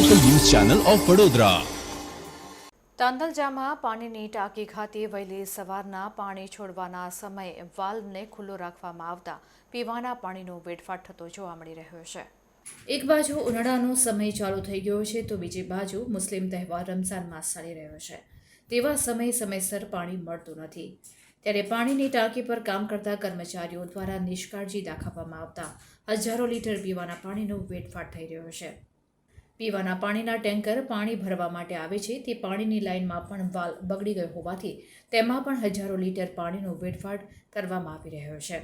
Channel of Vadodara. તાંદલજામાં પાણીની ટાંકી ખાતે વહેલી સવારના પાણી છોડવાના સમયે વાલ્વને ખુલ્લો રાખવામાં આવતા પીવાના પાણીનો વેડફાટ થતો જોવા મળી રહ્યો છે. એક બાજુ ઉનાળાનો સમય ચાલુ થઈ ગયો છે તો બીજી બાજુ મુસ્લિમ તહેવાર રમઝાન માસ ચાલી રહ્યો છે. તેવા સમયે સમયસર પાણી મળતું નથી. ત્યારે પાણીની ટાંકી પર કામ કરતા કર્મચારીઓ દ્વારા નિષ્કાળજી દાખવવામાં આવતા હજારો લીટર પીવાના પાણીનો વેડફાટ થઈ રહ્યો છે. પીવાના પાણીના ટેન્કર પાણી ભરવા માટે આવે છે. તે પાણીની લાઇનમાં પણ વાલ બગડી ગયો હોવાથી તેમાં પણ હજારો લીટર પાણીનો વેડફાટ કરવામાં આવી રહ્યો છે.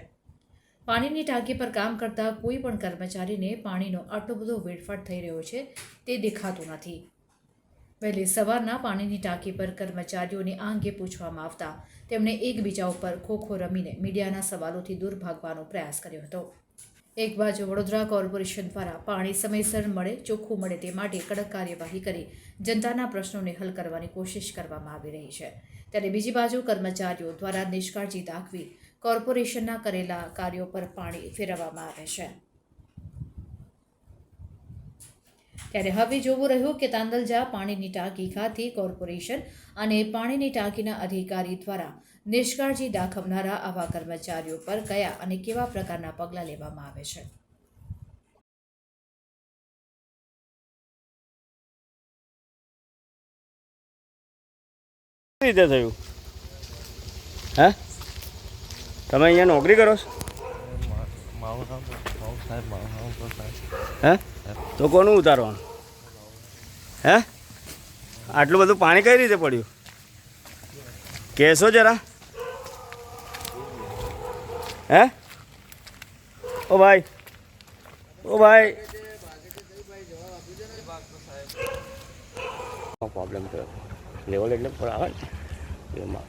પાણીની ટાંકી પર કામ કરતા કોઈ પણ કર્મચારીને પાણીનો આટલો બધો વેડફાટ થઈ રહ્યો છે તે દેખાતું નથી. વહેલી સવારના પાણીની ટાંકી પર કર્મચારીઓને આ અંગે પૂછવામાં આવતા તેમણે એકબીજા ઉપર ખોખો રમીને મીડિયાના સવાલોથી દૂર ભાગવાનો પ્રયાસ કર્યો હતો. એક બાજુ વડોદરા કોર્પોરેશન દ્વારા પાણી સમયસર મળે, ચોખ્ખું મળે તે માટે કડક કાર્યવાહી કરી જનતાના પ્રશ્નોને હલ કરવાની કોશિશ કરવામાં આવી રહી છે. ત્યારે બીજી બાજુ કર્મચારીઓ દ્વારા નિષ્કાળજી દાખવી કોર્પોરેશનના કરેલા કાર્યો પર પાણી ફેરવવામાં આવે છે. ત્યારે હવે જોવું રહ્યું કે તાંદલજા પાણીની ટાંકી ખાતે કોર્પોરેશન અને પાણીની ટાંકીના અધિકારી દ્વારા નિષ્કાળજી દાખવનારા આવા કર્મચારીઓ પર કયા અને કેવા પ્રકારના પગલાં લેવામાં આવે છે? રીતે થયું? હે? તમે અહીંયા નોકરી કરો છો? હે? તો કોનું ઉતારવાનું? હે? આટલું બધું પાણી કઈ રીતે પડ્યું? કહેશો જરા. હે? ઓ ભાઈ. ઓ ભાઈ. પ્રોબ્લેમ થયો. લેવલ એટલે આવે ને. એમાં.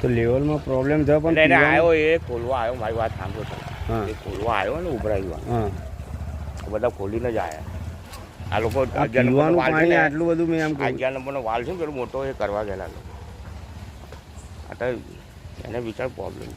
તો લેવલમાં પ્રોબ્લેમ થયો પણ એને આવ્યો એ ખોલવા આવ્યો મારી વાત સાંભળો. એ ખોલવા આવ્યો ને ઉભરાયું બધા ખોલીને જ આવ્યા આ લોકો પીવાનું પાણી આટલું બધું મેં કહ્યું અગિયાર નંબરનો વાલ છે પેલો મોટો એ કરવા ગયેલા લોકો. એને વિચાર પ્રોબ્લેમ